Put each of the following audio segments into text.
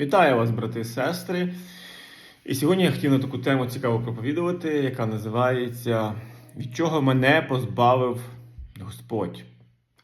Вітаю вас, брати і сестри. І сьогодні я хотів на таку тему цікаво проповідувати, яка називається Від чого мене позбавив Господь.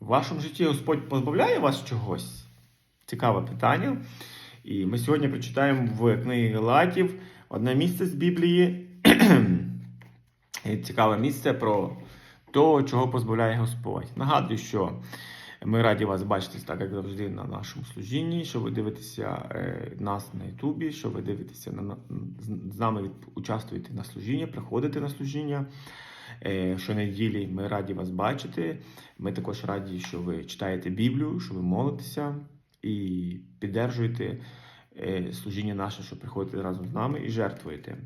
В вашому житті Господь позбавляє вас чогось? Цікаве питання. І ми сьогодні прочитаємо в книгі Галатів одне місце з Біблії. Цікаве місце про того, чого позбавляє Господь. Нагадую, що ми раді вас бачити так, як завжди, на нашому служінні, що ви дивитеся е, нас на Ютубі, що ви дивитеся на, з- нами від, участвуєте на служіння, приходите на служіння. Е, Щонеділі ми раді вас бачити. Ми також раді, що ви читаєте Біблію, що ви молитеся і піддержуєте е, служіння наше, що приходите разом з нами і жертвуєте.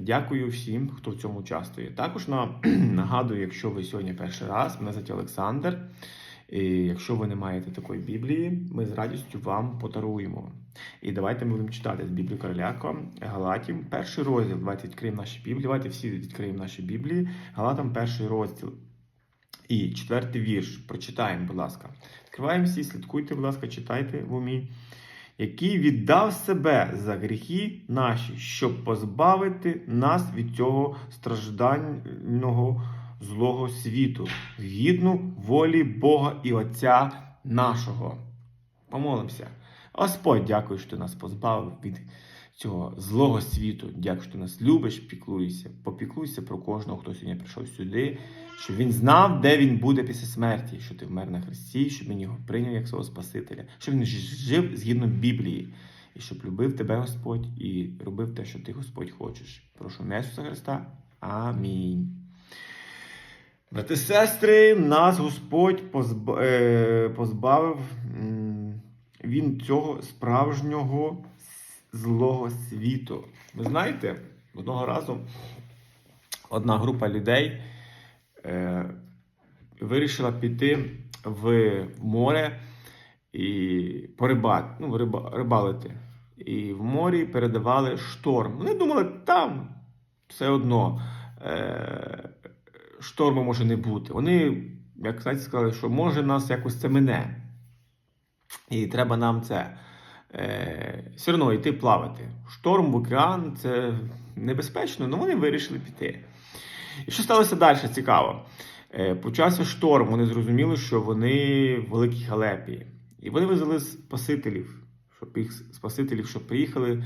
Дякую всім, хто в цьому участвує. Також на, нагадую, якщо ви сьогодні перший раз, мене звати Олександр. І якщо ви не маєте такої Біблії, ми з радістю вам подаруємо. І давайте ми будемо читати з Біблії Короляко, Галатів, перший розділ. Давайте відкриємо наші Біблії. Давайте всі відкриємо наші Біблії. Галатам перший розділ. І четвертий вірш. Прочитаємо, будь ласка. Відкриваємо всі, слідкуйте, будь ласка, читайте в умі. Який віддав себе за гріхи наші, щоб позбавити нас від цього страждального злого світу, згідно волі Бога і Отця нашого. Помолимося. Господь, дякую, що ти нас позбавив від цього злого світу. Дякую, що ти нас любиш, піклуєшся. Попіклуйся про кожного, хто сьогодні прийшов сюди, щоб він знав, де він буде після смерті, що ти вмер на Христі, щоб він його прийняв як свого Спасителя, щоб він жив згідно Біблії. І щоб любив тебе Господь і робив те, що ти Господь хочеш. Прошу ім'я Ісуса Христа. Амінь. Брати сестри, нас Господь е, позбавив він цього справжнього злого світу. Ви знаєте, одного разу одна група людей е, вирішила піти в море і порибати, ну, риба, рибалити. І в морі передавали шторм. Вони думали, там все одно. Е, шторму може не бути. Вони, як знаєте, сказали, що може нас якось це мине. І треба нам це е, все одно йти плавати. Шторм в океан це небезпечно, але вони вирішили піти. І що сталося далі? Цікаво. Е, почався шторм, вони зрозуміли, що вони в великій халепі. І вони визвали спасителів, щоб їх спасителів, щоб приїхали,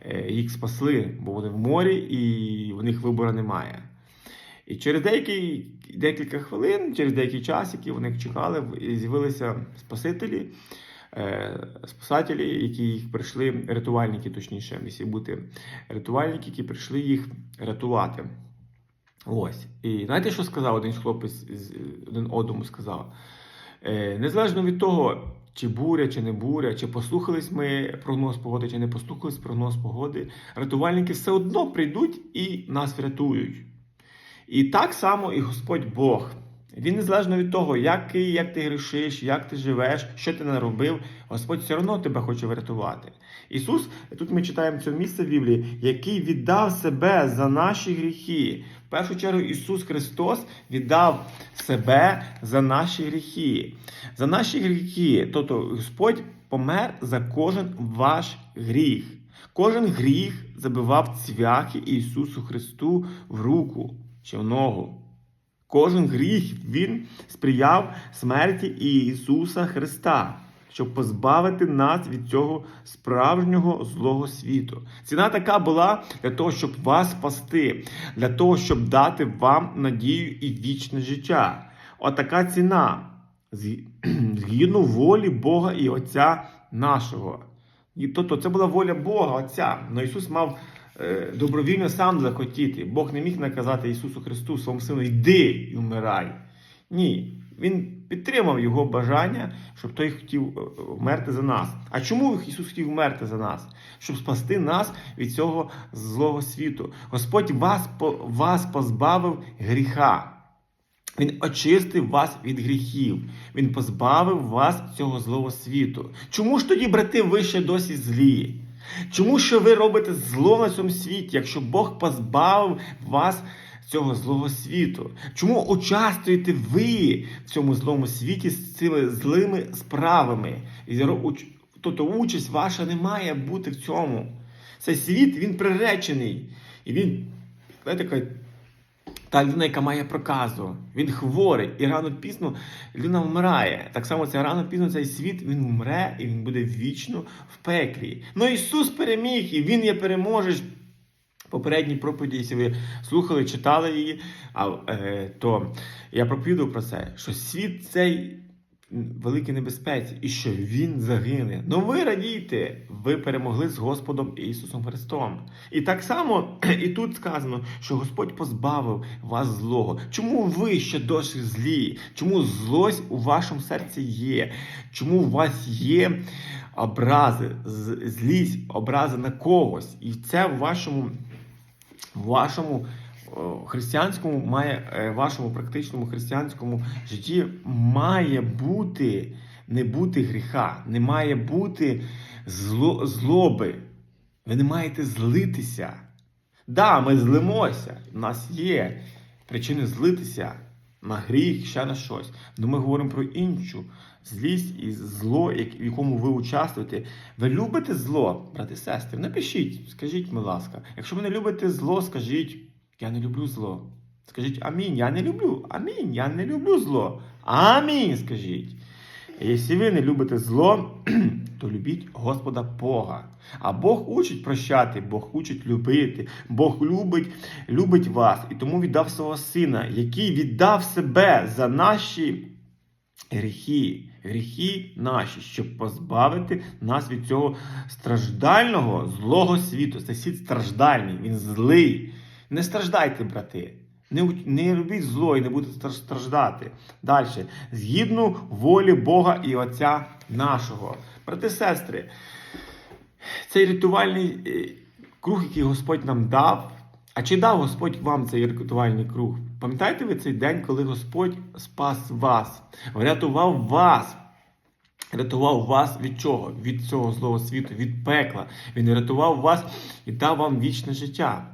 е, їх спасли, бо вони в морі і в них вибору немає. І через деякий, декілька хвилин, через деякий час, який вони чекали, з'явилися спасителі, е, спасателі, які їх прийшли, рятувальники, точніше, місі бути рятувальники, які прийшли їх рятувати. Ось. І знаєте, що сказав один хлопець один одному сказав? Е, Незалежно від того, чи буря, чи не буря, чи послухались ми прогноз погоди, чи не послухались прогноз погоди, рятувальники все одно прийдуть і нас врятують. І так само і Господь Бог. Він незалежно від того, який, як ти грішиш, як ти живеш, що ти наробив, Господь все одно тебе хоче врятувати. Ісус, тут ми читаємо це місце в Біблії, який віддав себе за наші гріхи. В першу чергу Ісус Христос віддав себе за наші гріхи. За наші гріхи. Тобто Господь помер за кожен ваш гріх. Кожен гріх забивав цвяхи Ісусу Христу в руку чи в ногу. Кожен гріх Він сприяв смерті Ісуса Христа, щоб позбавити нас від цього справжнього злого світу. Ціна така була для того, щоб вас спасти, для того, щоб дати вам надію і вічне життя. Отака ціна згідно волі Бога і Отця нашого. І тобто це була воля Бога, Отця. Но Ісус мав добровільно сам захотіти. Бог не міг наказати Ісусу Христу, своєму сину, йди і вмирай. Ні. Він підтримав його бажання, щоб той хотів е, вмерти за нас. А чому Ісус хотів вмерти за нас? Щоб спасти нас від цього злого світу. Господь вас, вас позбавив гріха. Він очистив вас від гріхів. Він позбавив вас цього злого світу. Чому ж тоді, брати, ви ще досі злі? Чому що ви робите зло на цьому світі, якщо Бог позбавив вас цього злого світу? Чому участвуєте ви в цьому злому світі з цими злими справами? Тобто участь ваша не має бути в цьому. Цей світ він приречений. І він, знаєте, та людина, яка має проказу, він хворий, і рано пізно людина вмирає. Так само це рано пізно цей світ він вмре і він буде вічно в пеклі. Ну Ісус переміг, і Він є переможець. Попередній проповіді, якщо ви слухали, читали її, а, е, то я проповідав про це, що світ цей великій небезпеці і що він загине. Ну ви радійте, ви перемогли з Господом Ісусом Христом. І так само і тут сказано, що Господь позбавив вас злого. Чому ви ще досі злі? Чому злость у вашому серці є? Чому у вас є образи, злість, образи на когось? І це в вашому, в вашому християнському має е, вашому практичному християнському житті має бути не бути гріха, не має бути зло, злоби. Ви не маєте злитися. Да, ми злимося. У нас є причини злитися на гріх, ще на щось. Але ми говоримо про іншу злість і зло, в якому ви участвуєте. Ви любите зло, брати сестри? Напишіть, скажіть, будь ласка. Якщо ви не любите зло, скажіть, я не люблю зло. Скажіть амінь, я не люблю. Амінь, я не люблю зло. Амінь, скажіть. Якщо ви не любите зло, то любіть Господа Бога. А Бог учить прощати, Бог учить любити, Бог любить, любить вас і тому віддав свого сина, який віддав себе за наші гріхи, гріхи наші, щоб позбавити нас від цього страждального злого світу. Це світ страждальний, він злий. Не страждайте, брати. Не, не робіть зло і не будете страждати. Далі. Згідно волі Бога і Отця нашого. Брати, сестри, цей рятувальний е, круг, який Господь нам дав. А чи дав Господь вам цей рятувальний круг? Пам'ятаєте ви цей день, коли Господь спас вас, врятував вас? Рятував вас від чого? Від цього злого світу, від пекла. Він врятував вас і дав вам вічне життя.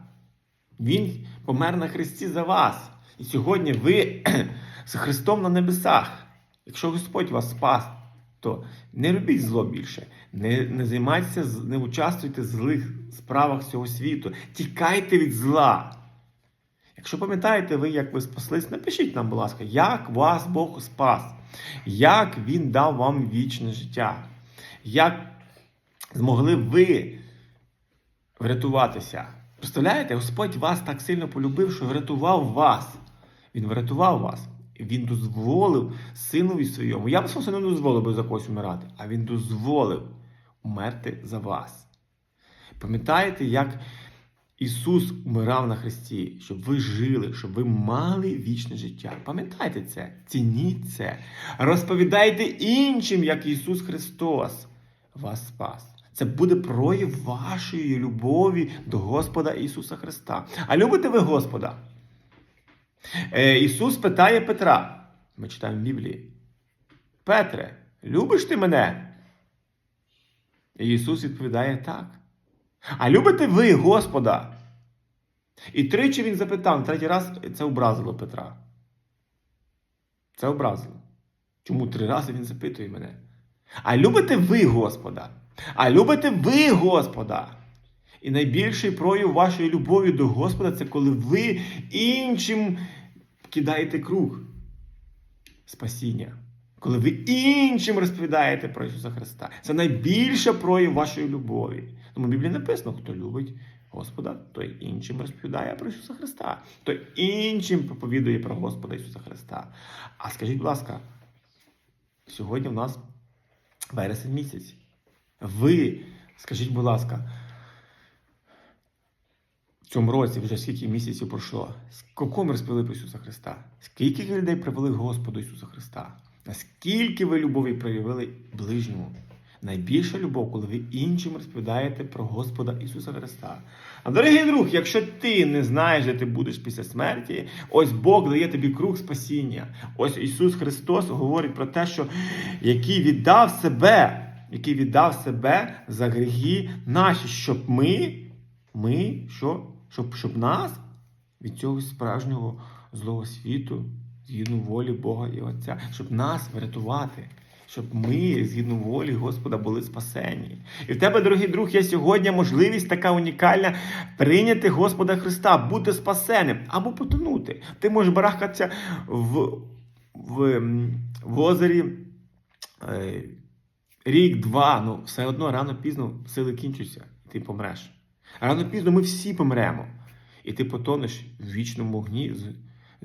Він помер на Христі за вас. І сьогодні ви з Христом на небесах. Якщо Господь вас спас, то не робіть зло більше, не, не займайтеся, не участвуйте в злих справах цього світу. Тікайте від зла. Якщо пам'ятаєте ви, як ви спаслись, напишіть нам, будь ласка, як вас Бог спас, як Він дав вам вічне життя, як змогли ви врятуватися. Представляєте, Господь вас так сильно полюбив, що врятував вас. Він врятував вас. Він дозволив синові своєму. Я б свого не дозволив би за когось вмирати, а він дозволив умерти за вас. Пам'ятаєте, як Ісус умирав на Христі, щоб ви жили, щоб ви мали вічне життя. Пам'ятайте це, цініть це. Розповідайте іншим, як Ісус Христос вас спас. Це буде прояв вашої любові до Господа Ісуса Христа. А любите ви Господа? Е, Ісус питає Петра. Ми читаємо в Біблії. Петре, любиш ти мене? І Ісус відповідає так. А любите ви Господа? І тричі він запитав, третій раз це образило Петра. Це образило. Чому три рази він запитує мене? А любите ви Господа? А любите ви Господа? І найбільший прояв вашої любові до Господа це коли ви іншим кидаєте круг спасіння. Коли ви іншим розповідаєте про Ісуса Христа. Це найбільша прояв вашої любові. Тому в Біблії написано, хто любить Господа, той іншим розповідає про Ісуса Христа, той іншим проповідує про Господа Ісуса Христа. А скажіть, будь ласка, сьогодні в нас вересень місяць. Ви, скажіть, будь ласка, в цьому році вже скільки місяців пройшло? Ми розповіли про Ісуса Христа? Скільки людей привели Господу Ісуса Христа? Наскільки ви любові проявили ближньому? Найбільша любов, коли ви іншим розповідаєте про Господа Ісуса Христа. А дорогий друг, якщо ти не знаєш, де ти будеш після смерті, ось Бог дає тобі круг спасіння. Ось Ісус Христос говорить про те, що який віддав себе, який віддав себе за гріхи наші, щоб ми, ми, що? Щоб, щоб нас від цього справжнього злого світу, згідно волі Бога і Отця, щоб нас врятувати. щоб ми, згідно волі Господа, були спасені. І в тебе, дорогий друг, є сьогодні можливість така унікальна прийняти Господа Христа, бути спасеним або потонути. Ти можеш барахкатися в, в, в озері. Рік, два, ну все одно рано пізно сили кінчаться, і ти помреш. Рано пізно ми всі помремо. І ти потонеш в вічному вогні з,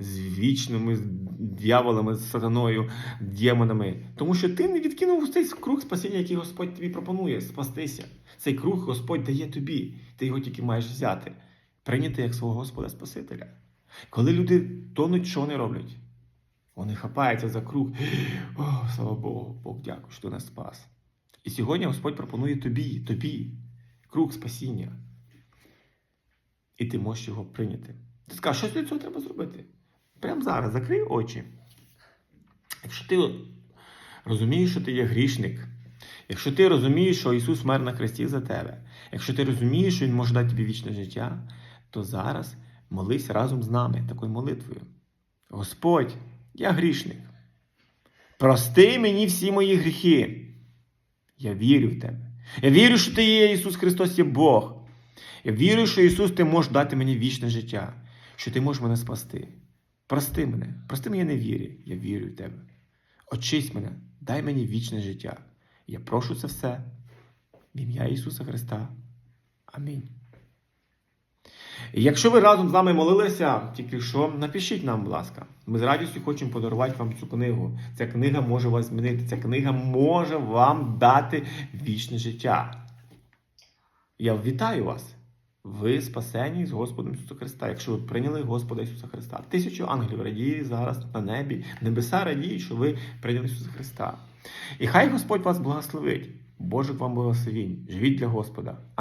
з вічними дьяволами, з сатаною, демонами. Тому що ти не відкинув цей круг спасіння, який Господь тобі пропонує спастися. Цей круг Господь дає тобі. Ти його тільки маєш взяти, прийняти як свого Господа Спасителя. Коли люди тонуть, що вони роблять? Вони хапаються за круг. О, слава Богу, Бог дякую, що ти нас спас. І сьогодні Господь пропонує тобі, тобі круг спасіння. І ти можеш його прийняти. Ти скажеш, що для цього треба зробити? Прямо зараз закрий очі. Якщо ти розумієш, що ти є грішник, якщо ти розумієш, що Ісус мер на хресті за тебе, якщо ти розумієш, що Він може дати тобі вічне життя, то зараз молись разом з нами такою молитвою. Господь, я грішник. Прости мені всі мої гріхи. Я вірю в тебе. Я вірю, що ти є Ісус Христос, є Бог. Я вірю, що Ісус, ти можеш дати мені вічне життя, що ти можеш мене спасти. Прости мене, прости мені не вірі, я вірю в тебе. Очись мене, дай мені вічне життя. Я прошу це все в ім'я Ісуса Христа. Амінь. Якщо ви разом з нами молилися, тільки що, напишіть нам, будь ласка. Ми з радістю хочемо подарувати вам цю книгу. Ця книга може вас змінити. Ця книга може вам дати вічне життя. Я вітаю вас. Ви спасені з Господом Ісуса Христа, якщо ви прийняли Господа Ісуса Христа. Тисячу ангелів радіє зараз на небі. Небеса радіють, що ви прийняли Ісуса Христа. І хай Господь вас благословить. Божих вам благословінь. Живіть для Господа.